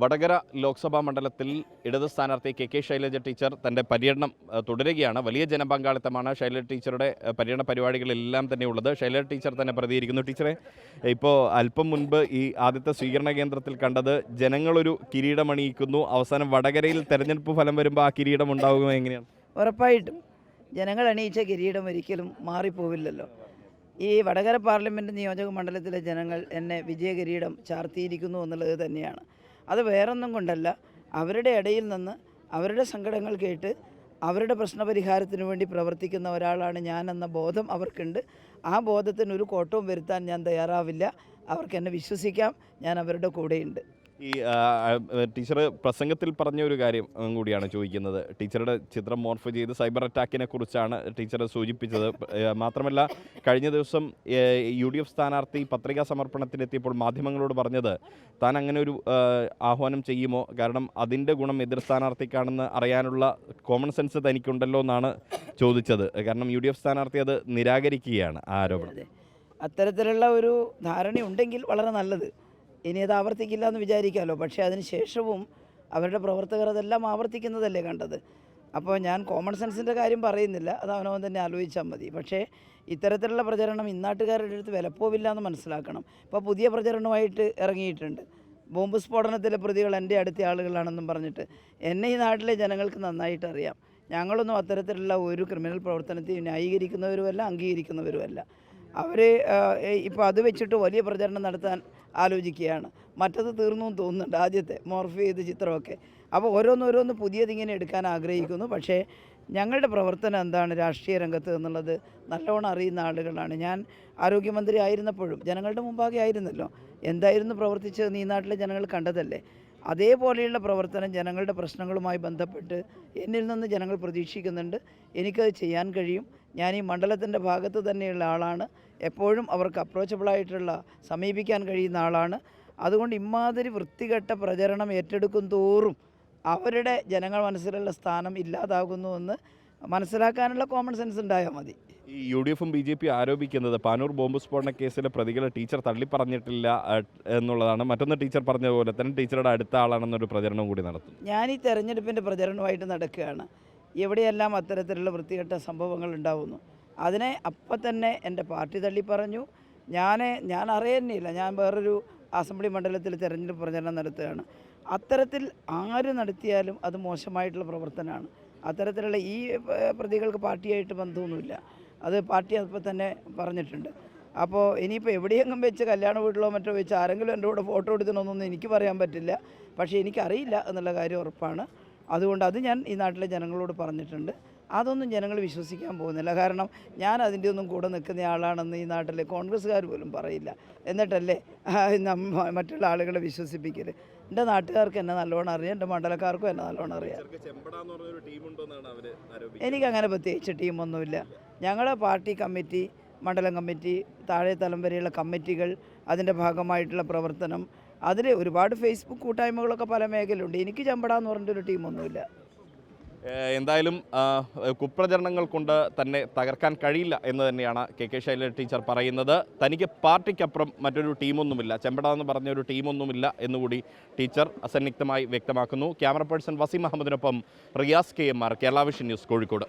വടകര ലോക്സഭാ മണ്ഡലത്തിൽ ഇടത് സ്ഥാനാർത്ഥി കെ കെ ശൈലജ ടീച്ചർ തന്റെ പര്യടനം തുടരുകയാണ്. വലിയ ജനപങ്കാളിത്തമാണ് ശൈലജ ടീച്ചറുടെ പര്യടന പരിപാടികളെല്ലാം തന്നെ ഉള്ളത്. ശൈലജ ടീച്ചർ തന്നെ പ്രതികരിക്കുന്നു. ടീച്ചറെ ഇപ്പോൾ അല്പം മുൻപ് ഈ ആദ്യത്തെ സ്വീകരണ കേന്ദ്രത്തിൽ കണ്ടത് ജനങ്ങളൊരു കിരീടമണിയിക്കുന്നു. അവസാനം വടകരയിൽ തെരഞ്ഞെടുപ്പ് ഫലം വരുമ്പോൾ ആ കിരീടം ഉണ്ടാവുമോ എങ്ങനെയാണ്? ഉറപ്പായിട്ടും. ജനങ്ങൾ അണിയിച്ച കിരീടം ഒരിക്കലും മാറിപ്പോവില്ലല്ലോ. ഈ വടകര പാർലമെന്റ് നിയോജക മണ്ഡലത്തിലെ ജനങ്ങൾ എന്നെ വിജയകിരീടം ചാർത്തിയിരിക്കുന്നു എന്നുള്ളത് തന്നെയാണ്. അത് വേറൊന്നും കൊണ്ടല്ല. അവരുടെ ഇടയിൽ നിന്ന് അവരുടെ സങ്കടങ്ങൾ കേട്ട് അവരുടെ പ്രശ്നപരിഹാരത്തിന് വേണ്ടി പ്രവർത്തിക്കുന്ന ഒരാളാണ് ഞാൻ എന്ന ബോധം അവർക്കുണ്ട്. ആ ബോധത്തിന് ഒരു കോട്ടവും വരുത്താൻ ഞാൻ തയ്യാറാവില്ല. അവർക്ക് എന്നെ വിശ്വസിക്കാം. ഞാൻ അവരുടെ കൂടെയുണ്ട്. ഈ ടീച്ചർ പ്രസംഗത്തിൽ പറഞ്ഞ ഒരു കാര്യം കൂടിയാണ് ചോദിക്കുന്നത്. ടീച്ചറുടെ ചിത്രം മോർഫ് ചെയ്ത് സൈബർ അറ്റാക്കിനെ കുറിച്ചാണ് ടീച്ചർ സൂചിപ്പിച്ചത്. മാത്രമല്ല കഴിഞ്ഞ ദിവസം യു ഡി എഫ് സ്ഥാനാർത്ഥി പത്രികാ സമർപ്പണത്തിനെത്തിയപ്പോൾ മാധ്യമങ്ങളോട് പറഞ്ഞത് താൻ അങ്ങനെ ഒരു ആഹ്വാനം ചെയ്യുമോ? കാരണം അതിന്റെ ഗുണം എതിർ സ്ഥാനാർത്ഥിക്കാണെന്ന് അറിയാനുള്ള കോമൺ സെൻസ് തനിക്കുണ്ടല്ലോ എന്നാണ് ചോദിച്ചത്. കാരണം യു ഡി എഫ് സ്ഥാനാർത്ഥി അത് നിരാകരിക്കുകയാണ് ആരോപണം. അതെ. അത്തരത്തിലുള്ള ഒരു ധാരണയുണ്ടെങ്കിൽ വളരെ നല്ലത്. ഇനി അത് ആവർത്തിക്കില്ല എന്ന് വിചാരിക്കാമല്ലോ പക്ഷേ അതിന് ശേഷവും അവരുടെ പ്രവർത്തകർ അതെല്ലാം ആവർത്തിക്കുന്നതല്ലേ കണ്ടത്. അപ്പോൾ ഞാൻ കോമൺ സെൻസിന്റെ കാര്യം പറയുന്നില്ല. അത് അവനവൻ തന്നെ ആലോചിച്ചാൽ മതി. പക്ഷേ ഇത്തരത്തിലുള്ള പ്രചരണം ഇന്നാട്ടുകാരുടെ അടുത്ത് വിലപ്പോവില്ല എന്ന് മനസ്സിലാക്കണം. ഇപ്പോൾ പുതിയ പ്രചരണമായിട്ട് ഇറങ്ങിയിട്ടുണ്ട്. ബോംബ് സ്ഫോടനത്തിലെ പ്രതികൾ എന്റെ അടുത്ത ആളുകളാണെന്നും പറഞ്ഞിട്ട് എന്നെ ഈ നാട്ടിലെ ജനങ്ങൾക്ക് നന്നായിട്ട് അറിയാം. ഞങ്ങളൊന്നും അത്തരത്തിലുള്ള ഒരു ക്രിമിനൽ പ്രവർത്തനത്തെ ന്യായീകരിക്കുന്നവരുമല്ല അംഗീകരിക്കുന്നവരുമല്ല. അവർ ഇപ്പോൾ അത് വെച്ചിട്ട് വലിയ പ്രചരണം നടത്താൻ ആലോചിക്കുകയാണ്. മറ്റത് തീർന്നു തോന്നുന്നുണ്ട് ആദ്യത്തെ മോർഫ് ചെയ്ത ചിത്രമൊക്കെ. അപ്പോൾ ഓരോന്നോരോന്ന് പുതിയതിങ്ങനെ എടുക്കാൻ ആഗ്രഹിക്കുന്നു. പക്ഷേ ഞങ്ങളുടെ പ്രവർത്തനം എന്താണ് രാഷ്ട്രീയ രംഗത്ത് എന്നുള്ളത് നല്ലോണം അറിയുന്ന ആളുകളാണ്. ഞാൻ ആരോഗ്യമന്ത്രി ആയിരുന്നപ്പോഴും ജനങ്ങളുടെ മുമ്പാകെ ആയിരുന്നല്ലോ. എന്തായിരുന്നു പ്രവർത്തിച്ചതെന്ന് നീ നാട്ടിലെ ജനങ്ങൾ കണ്ടതല്ലേ. അതേപോലെയുള്ള പ്രവർത്തനം ജനങ്ങളുടെ പ്രശ്നങ്ങളുമായി ബന്ധപ്പെട്ട് എന്നിൽ നിന്ന് ജനങ്ങൾ പ്രതീക്ഷിക്കുന്നുണ്ട്. എനിക്കത് ചെയ്യാൻ കഴിയും. ഞാൻ ഈ മണ്ഡലത്തിന്റെ ഭാഗത്ത് തന്നെയുള്ള ആളാണ്. എപ്പോഴും അവർക്ക് അപ്രോച്ചബിളായിട്ടുള്ള സമീപിക്കാൻ കഴിയുന്ന ആളാണ്. അതുകൊണ്ട് ഇമാതിരി വൃത്തികെട്ട പ്രചരണം ഏറ്റെടുക്കും തോറും അവരുടെ ജനങ്ങൾ മനസ്സിലുള്ള സ്ഥാനം ഇല്ലാതാകുന്നുവെന്ന് മനസ്സിലാക്കാനുള്ള കോമൺ സെൻസ് ഉണ്ടായാൽ മതി. ഈ യു ഡി എഫും ബി ജെ പി ആരോപിക്കുന്നത് പാനൂർ ബോംബ് സ്ഫോടന കേസിലെ പ്രതികളെ ടീച്ചർ തള്ളിപ്പറഞ്ഞിട്ടില്ല പറഞ്ഞിട്ടില്ല എന്നുള്ളതാണ്. മറ്റൊന്ന് ടീച്ചർ പറഞ്ഞ പോലെ തന്നെ ടീച്ചറുടെ അടുത്ത ആളാണെന്നൊരു പ്രചരണം കൂടി നടത്തും. ഞാൻ ഈ തെരഞ്ഞെടുപ്പിന്റെ പ്രചരണമായിട്ട് നടക്കുകയാണ്. എവിടെയെല്ലാം അത്തരത്തിലുള്ള വൃത്തികെട്ട സംഭവങ്ങൾ ഉണ്ടാവുന്നു അതിനെ അപ്പം തന്നെ എന്റെ പാർട്ടി തള്ളി പറഞ്ഞു. ഞാൻ ഞാൻ അറിയുന്നില്ല. ഞാൻ വേറൊരു അസംബ്ലി മണ്ഡലത്തിൽ തിരഞ്ഞെടുപ്പ് പ്രചരണം നടത്തുകയാണ്. അത്തരത്തിൽ ആര് നടത്തിയാലും അത് മോശമായിട്ടുള്ള പ്രവർത്തനമാണ്. അത്തരത്തിലുള്ള ഈ പ്രതികൾക്ക് പാർട്ടിയായിട്ട് ബന്ധമൊന്നുമില്ല. അത് പാർട്ടി അപ്പം തന്നെ പറഞ്ഞിട്ടുണ്ട്. അപ്പോൾ ഇനിയിപ്പോൾ എവിടെയെങ്കിലും വെച്ച് കല്യാണ വീട്ടിലോ മറ്റോ വെച്ച് ആരെങ്കിലും എന്റെ കൂടെ ഫോട്ടോ എടുക്കണമെന്നൊന്നും എനിക്ക് പറയാൻ പറ്റില്ല. പക്ഷേ എനിക്കറിയില്ല എന്നുള്ള കാര്യം ഉറപ്പാണ്. അതുകൊണ്ട് അത് ഞാൻ ഈ നാട്ടിലെ ജനങ്ങളോട് പറഞ്ഞിട്ടുണ്ട്. അതൊന്നും ജനങ്ങൾ വിശ്വസിക്കാൻ പോകുന്നില്ല. കാരണം ഞാൻ അതിന്റെ ഒന്നും കൂടെ നിൽക്കുന്ന ആളാണെന്ന് ഈ നാട്ടിലെ കോൺഗ്രസ്സുകാർ പോലും പറയില്ല. എന്നിട്ടല്ലേ മറ്റുള്ള ആളുകളെ വിശ്വസിപ്പിക്കൽ എന്റെ നാട്ടുകാർക്ക് എന്നെ നല്ലോണം അറിയാം. എന്റെ മണ്ഡലക്കാർക്കും എന്നെ നല്ലോണം അറിയാം. എനിക്കങ്ങനെ പ്രത്യേകിച്ച് ടീമൊന്നുമില്ല. ഞങ്ങളുടെ പാർട്ടി കമ്മിറ്റി മണ്ഡലം കമ്മിറ്റി താഴെ തലം വരെയുള്ള കമ്മിറ്റികൾ അതിന്റെ ഭാഗമായിട്ടുള്ള പ്രവർത്തനം അതിൽ ഒരുപാട് ഫേസ്ബുക്ക് കൂട്ടായ്മകളൊക്കെ പല മേഖലയുണ്ട് എനിക്ക് ചമ്പടാന്ന് പറഞ്ഞിട്ടൊരു ടീമൊന്നുമില്ല. എന്തായാലും കുപ്രചരണങ്ങൾ കൊണ്ട് തന്നെ തകർക്കാൻ കഴിയില്ല എന്ന് തന്നെയാണ് കെ കെ ശൈലജ ടീച്ചർ പറയുന്നത്. തനിക്ക് പാർട്ടിക്കപ്പുറം മറ്റൊരു ടീമൊന്നുമില്ല. ചെമ്പട എന്ന് പറഞ്ഞ ഒരു ടീമൊന്നുമില്ല എന്നുകൂടി ടീച്ചർ അസന്നിഗ്ധമായി വ്യക്തമാക്കുന്നു. Camera person Waseem അഹമ്മദിനൊപ്പം Riyas K M R Kerala vision news Kozhikode.